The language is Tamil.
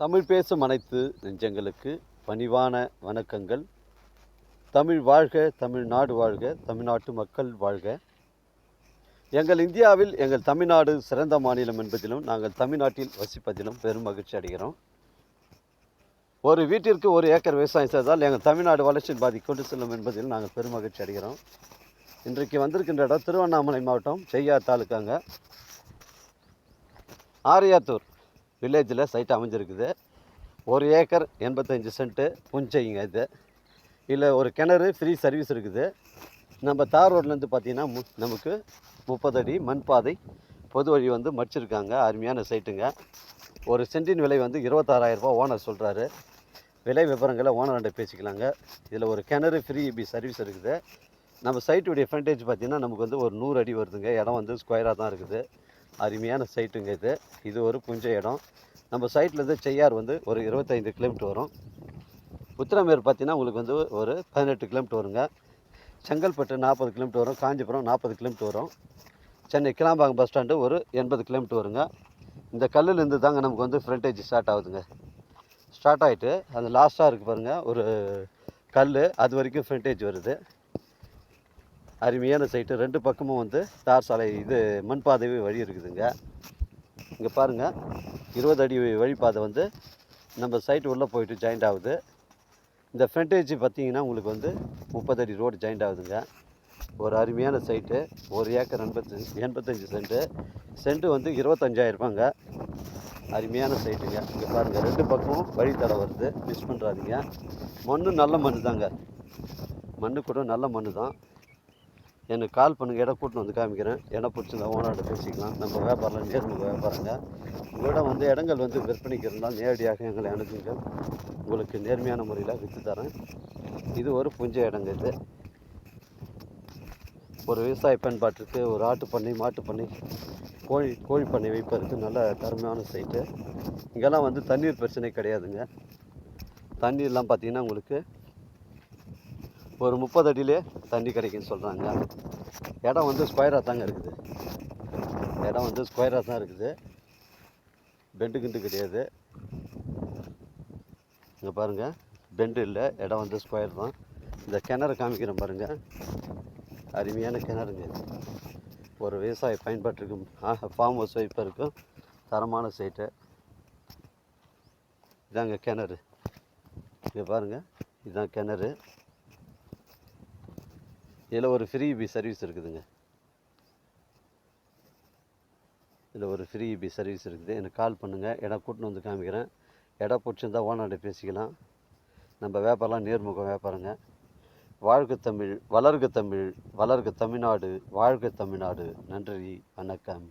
தமிழ் பேசும் அனைத்து நெஞ்சங்களுக்கு பணிவான வணக்கங்கள். தமிழ் வாழ்க தமிழ்நாடு வாழ்க தமிழ்நாட்டு மக்கள் வாழ்க. எங்கள் இந்தியாவில் எங்கள் தமிழ்நாடு சிறந்த மாநிலம் என்பதிலும் நாங்கள் தமிழ்நாட்டில் வசிப்பதிலும் பெரும் மகிழ்ச்சி அடைகிறோம். ஒரு வீட்டிற்கு ஒரு ஏக்கர் விவசாயம் செய்தால் எங்கள் தமிழ்நாடு வளர்ச்சியில் பாதி கொண்டு செல்லும் என்பதில் நாங்கள் பெரும் மகிழ்ச்சி அடைகிறோம். இன்றைக்கு வந்திருக்கின்ற இடம் திருவண்ணாமலை மாவட்டம் செய்யார் தாலுக்காங்க. ஆரியாத்தூர். வில்லேஜில் சைட் அமைஞ்சிருக்குது. ஒரு ஏக்கர் எண்பத்தஞ்சு சென்ட்டு புஞ்சைங்க இது. இல்லை ஒரு கிணறு ஃப்ரீ சர்வீஸ் இருக்குது. நம்ம தார் ரோட்லேருந்து பார்த்தீங்கன்னா மு நமக்கு முப்பது அடி மண் பாதை பொது வழி வந்து மடிச்சிருக்காங்க அருமையான சைட்டுங்க ஒரு சென்டின் விலை வந்து இருபத்தாறாயிரரூபா ஓனர் சொல்கிறாரு விலை விவரங்களை ஓனர்கிட்ட பேசிக்கலாங்க. இதில் ஒரு கிணறு ஃப்ரீ இபி சர்வீஸ் இருக்குது. நம்ம சைட்டுடைய ஃப்ரண்டேஜ் பார்த்திங்கன்னா நமக்கு வந்து ஒரு நூறு அடி வருதுங்க. இடம் வந்து ஸ்கொயராக தான் இருக்குது. அருமையான சைட்டுங்க இது. இது ஒரு புஞ்ச இடம். நம்ம சைட்லேருந்து செய்யார் வந்து ஒரு இருபத்தைந்து கிலோமீட்டர் வரும். உத்திரமேர் பார்த்தீங்கன்னா உங்களுக்கு வந்து ஒரு பதினெட்டு கிலோமீட்டர் வருங்க. செங்கல்பட்டு நாற்பது கிலோமீட்டர் வரும். காஞ்சிபுரம் நாற்பது கிலோமீட்டர் வரும். சென்னை கிளாம்பாக்கம் பஸ் ஸ்டாண்டு ஒரு எண்பது கிலோமீட்டர் வருங்க. இந்த கல்லுலேருந்து தாங்க நமக்கு வந்து ஃப்ரண்டேஜ் ஸ்டார்ட் ஆகுதுங்க. ஸ்டார்ட் ஆகிட்டு அந்த லாஸ்ட்டாக இருக்குது பாருங்கள் ஒரு கல் அது வரைக்கும் ஃப்ரண்டேஜ் வருது. அருமையான சைட்டு ரெண்டு பக்கமும் வந்து தார் சாலை இது மண் பாதை வழி இருக்குதுங்க. இங்கே பாருங்கள் இருபது அடி வழிபாதை வந்து நம்ம சைட்டு உள்ளே போயிட்டு ஜாயிண்ட் ஆகுது. இந்த ஃப்ரண்டேஜ் பார்த்தீங்கன்னா உங்களுக்கு வந்து முப்பது அடி ரோடு ஜாயிண்ட் ஆகுதுங்க. ஒரு அருமையான சைட்டு ஒரு ஏக்கர் எண்பத்தஞ்சு எண்பத்தஞ்சு சென்ட்டு சென்ட்டு வந்து இருபத்தஞ்சாயிரரூபாங்க அருமையான சைட்டுங்க இங்கே பாருங்கள் ரெண்டு பக்கமும் வழித்தடை வருது. மிஸ் பண்ணுறாதீங்க மண்ணும் நல்ல மண் தாங்க மண்ணு கூட நல்ல மண்ணு தான் எனக்கு கால் பண்ணுங்கள் இடம் கூட்டின்னு வந்து காமிக்கிறேன். இடம் பிடிச்சிருந்தா ஓனர்கிட்ட பேசிக்கலாம். நம்ம வியாபாரம் நேர்முக வியாபாரங்க. உங்களிடம் வந்து இடங்கள் வந்து விற்பனைக்கு இருந்தால் நேரடியாக எங்களை அணுகுங்க. உங்களுக்கு நேர்மையான முறையில் விற்று தரேன். இது ஒரு புஞ்ச இடங்க இது. ஒரு விவசாய பயன்பாட்டிற்கு ஒரு ஆட்டு பண்ணை மாட்டு பண்ணை கோழி கோழி பண்ணை வைப்பதற்கு நல்ல தருமையான சைட்டு இங்கெல்லாம் வந்து தண்ணீர் பிரச்சனை கிடையாதுங்க. தண்ணீர்லாம் பார்த்திங்கன்னா உங்களுக்கு ஒரு முப்பது அடியிலே தண்ணி கிடைக்குன்னு சொல்கிறாங்க இடம் வந்து ஸ்கொயராக தாங்க இருக்குது. இடம் வந்து ஸ்கொயராக தான் இருக்குது. பெண்டு கிண்டு கிடையாது. இங்கே பாருங்கள் பெண்டு இல்லை. இடம் வந்து ஸ்கொயர் தான். இந்த கிணறு காமிக்கிறேன் பாருங்கள் அருமையான கிணறுங்க ஒரு விவசாய பயன்பாட்டிற்கும் ஃபார்ம் ஹவுஸ் வைப்பதற்கும் தரமான சைட்டு இதாங்க கிணறு. இங்கே பாருங்கள் இதுதான் கிணறு. இதில் ஒரு ஃப்ரீ பி சர்வீஸ் இருக்குதுங்க. இதில் ஒரு ஃப்ரீ பி சர்வீஸ் இருக்குது. எனக்கு கால் பண்ணுங்கள் இடம் கூட்டின்னு வந்து காமிக்கிறேன். இடம் பிடிச்சிருந்தா ஓனர்கிட்ட பேசிக்கலாம். நம்ம வியாபாரம்லாம் நேர்முகம் வியாபாரங்க. வாழ்க தமிழ் வளர்க தமிழ் வளர்க தமிழ்நாடு வாழ்க தமிழ்நாடு. நன்றி வணக்கம்.